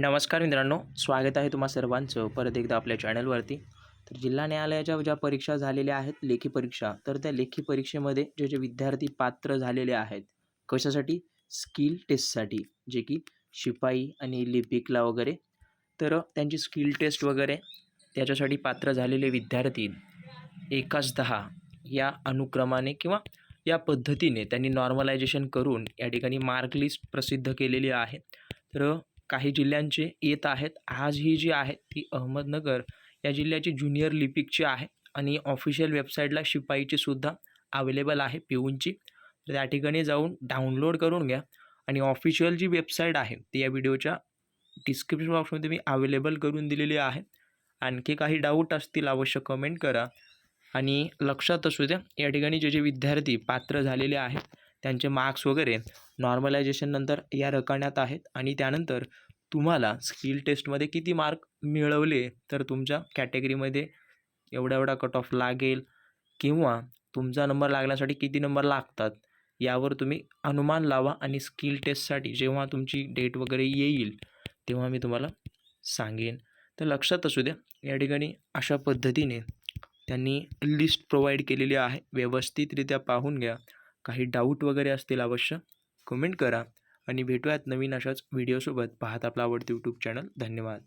नमस्कार मित्रांनो स्वागत आहे तुम्हा सर्वांचं परत एकदा आपल्या चॅनलवरती. तर जिल्हा न्यायालयाच्या ज्या परीक्षा झालेल्या आहेत लेखी परीक्षा तर त्या लेखी परीक्षेमध्ये जे जे विद्यार्थी पात्र झालेले आहेत कशासाठी? स्किल टेस्टसाठी जे की शिपाई आणि लिपिकला वगैरे. तर त्यांची स्किल टेस्ट वगैरे त्याच्यासाठी पात्र झालेले विद्यार्थी एकाच दहा या अनुक्रमाने किंवा या पद्धतीने त्यांनी नॉर्मलायझेशन करून या ठिकाणी मार्कलिस्ट प्रसिद्ध केलेली आहे. तर काही जिल्ह्यांचे येत आहेत. आज ही जी आहे ती अहमदनगर या जिल्ह्याची ज्युनियर लिपिकची आहे आणि ऑफिशियल वेबसाईटला शिपाईची सुद्धा अवेलेबल आहे पिऊनची तर त्या ठिकाणी जाऊन डाउनलोड करून घ्या आणि ऑफिशियल जी वेबसाईट आहे ती या व्हिडिओच्या डिस्क्रिप्शन बॉक्समध्ये मी अवेलेबल करून दिलेली आहे. आणखी काही डाऊट असतील अवश्य कमेंट करा. आणि लक्षात असू द्या या ठिकाणी जे जे विद्यार्थी पात्र झालेले आहेत त्यांचे मार्क्स वगैरे नॉर्मलायझेशननंतर या रकान्यात आहेत. आणि त्यानंतर तुम्हाला स्किल टेस्टमध्ये किती मार्क मिळवले तर तुमच्या कॅटेगरीमध्ये एवढा एवढा कट ऑफ लागेल. किंवा तुमचा नंबर लागण्यासाठी किती नंबर लागतात यावर तुम्ही अनुमान लावा आणि स्किल टेस्टसाठी जेव्हा तुमची डेट वगैरे येईल तेव्हा मी तुम्हाला सांगेन. तर लक्षात असू द्या या ठिकाणी अशा पद्धतीने त्यांनी लिस्ट प्रोव्हाइड केलेली आहे. व्यवस्थितरित्या पाहून घ्या. काही डाऊट वगैरे असतील अवश्य कमेंट करा. आणि भेटूयात नवीन अशाच व्हिडिओसोबत पाहत आपला आवडतं यूट्यूब चॅनल धन्यवाद.